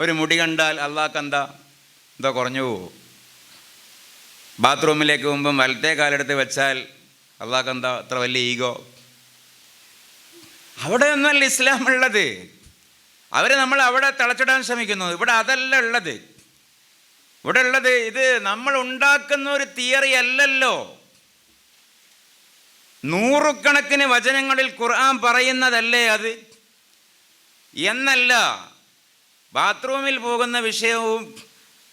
ഒരു മുടി കണ്ടാൽ അള്ളാഹ് എന്താ എന്താ കുറഞ്ഞു പോകും ബാത്റൂമിലേക്ക് മുമ്പും വലത്തെ കാലെടുത്ത് വെച്ചാൽ അള്ളാഹ് എന്താ അത്ര വലിയ ഈഗോ. അവിടെ ഒന്നല്ല ഇസ്ലാം ഉള്ളത്. അവർ നമ്മൾ അവിടെ തളച്ചിടാൻ ശ്രമിക്കുന്നു. ഇവിടെ അതല്ല ഉള്ളത്. ഇവിടെ ഉള്ളത് ഇത് നമ്മൾ ഉണ്ടാക്കുന്ന ഒരു തിയറി അല്ലല്ലോ. നൂറുകണക്കിന് വചനങ്ങളിൽ ഖുർആൻ പറയുന്നതല്ലേ അത്? എന്നല്ല. ബാത്റൂമിൽ പോകുന്ന വിഷയവും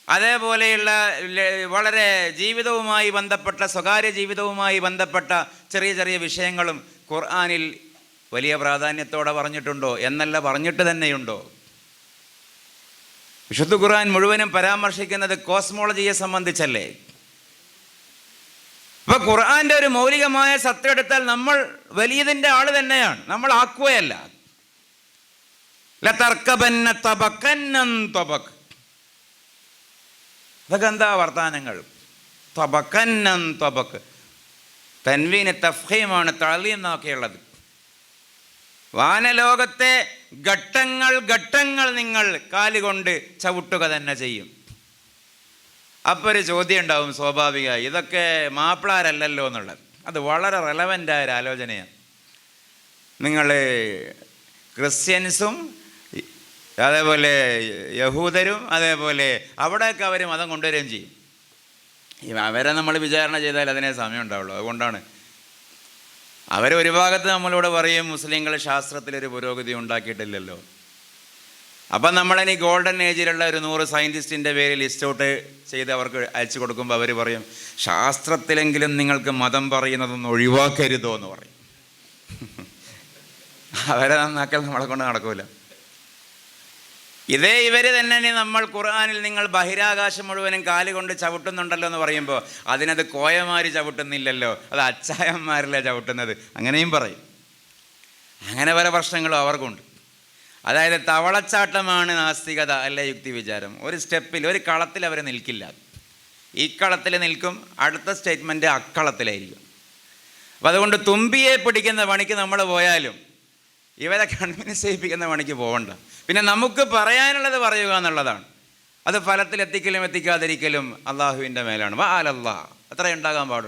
അതേപോലെയുള്ള വളരെ ജീവിതവുമായി ബന്ധപ്പെട്ട സ്വകാര്യ ജീവിതവുമായി ബന്ധപ്പെട്ട ചെറിയ ചെറിയ വിഷയങ്ങളും ഖുർആാനിൽ വലിയ പ്രാധാന്യത്തോടെ പറഞ്ഞിട്ടുണ്ടോ എന്നല്ല പറഞ്ഞിട്ട് തന്നെയുണ്ടോ? വിശുദ്ധ ഖുർആൻ മുഴുവനും പരാമർശിക്കുന്നത് കോസ്മോളജിയെ സംബന്ധിച്ചല്ലേ? അപ്പൊ ഖുർആന്റെ ഒരു മൗലികമായ സത്യം എടുത്താൽ നമ്മൾ വലിയതിന്റെ ആൾ തന്നെയാണ്. നമ്മൾ ആക്കുകയല്ല. ലതർക്കബന്ന തബക്കന്നൻ തബക്. ഇതൊക്കെ എന്താ വർത്താനങ്ങൾ? തൻവീന തബക്. തൻവീന് തഫീമാണ് തളി എന്നൊക്കെയുള്ളത്. വാനലോകത്തെ ഘട്ടങ്ങൾ ഘട്ടങ്ങൾ നിങ്ങൾ കാലുകൊണ്ട് ചവിട്ടുക തന്നെ ചെയ്യും. അപ്പോൾ ഒരു ചോദ്യം ഉണ്ടാവും സ്വാഭാവികമായി. ഇതൊക്കെ മാപ്പിളാരല്ലല്ലോ എന്നുള്ളത്. അത് വളരെ റെലവന്റായ ഒരു ആലോചനയാണ് നിങ്ങൾ ക്രിസ്ത്യൻസും അതേപോലെ യഹൂദരും അതേപോലെ അവിടെയൊക്കെ അവർ മതം കൊണ്ടുവരികയും ചെയ്യും. അവരെ നമ്മൾ വിചാരണ ചെയ്താൽ അതിനെ സമയം ഉണ്ടാവുള്ളൂ. അതുകൊണ്ടാണ്. അവർ ഒരു ഭാഗത്ത് നമ്മളോട് പറയും മുസ്ലിങ്ങൾ ശാസ്ത്രത്തിലൊരു പുരോഗതി ഉണ്ടാക്കിയിട്ടില്ലല്ലോ. അപ്പം നമ്മളിനി ഗോൾഡൻ ഏജിലുള്ള ഒരു നൂറ് സയന്റിസ്റ്റിന്റെ പേര് ലിസ്റ്റ് ഔട്ട് ചെയ്ത് അവർക്ക് അയച്ചു കൊടുക്കുമ്പോൾ അവർ പറയും ശാസ്ത്രത്തിലെങ്കിലും നിങ്ങൾക്ക് മതം പറയുന്നതൊന്നും ഒഴിവാക്കരുതോ എന്ന് പറയും. അവരെ നന്നാക്കൽ നമ്മളെ കൊണ്ട് നടക്കൂല. ഇതേ ഇവർ തന്നെ നമ്മൾ ഖുർആാനിൽ നിങ്ങൾ ബഹിരാകാശം മുഴുവനും കാലുകൊണ്ട് ചവിട്ടുന്നുണ്ടല്ലോ എന്ന് പറയുമ്പോൾ അതിനത് കോയമാർ ചവിട്ടുന്നില്ലല്ലോ. അത് അച്ചായന്മാരല്ലേ ചവിട്ടുന്നത്. അങ്ങനെയും പറയും. അങ്ങനെ പല പ്രശ്നങ്ങളും അവർക്കുണ്ട്. അതായത് തവളച്ചാട്ടമാണ് നാസ്തികത അല്ലെ യുക്തി വിചാരം ഒരു സ്റ്റെപ്പിൽ ഒരു കളത്തിൽ അവർ നിൽക്കില്ല. ഈ കളത്തിൽ നിൽക്കും അടുത്ത സ്റ്റേറ്റ്മെന്റ് അക്കളത്തിലായിരിക്കും. അപ്പം അതുകൊണ്ട് തുമ്പിയെ പിടിക്കുന്ന പണിക്ക് നമ്മൾ പോയാലും ഇവരെ കൺവിൻസ് ചെയ്യിപ്പിക്കുന്ന പണിക്ക് പോകണ്ട. പിന്നെ നമുക്ക് പറയാനുള്ളത് പറയുക എന്നുള്ളതാണ്. അത് ഫലത്തിൽ എത്തിക്കലും എത്തിക്കാതിരിക്കലും അള്ളാഹുവിന്റെ മേലാണ്. വാ അലല്ലാ അത്രേ ഉണ്ടാകാൻ പാടുള്ളൂ.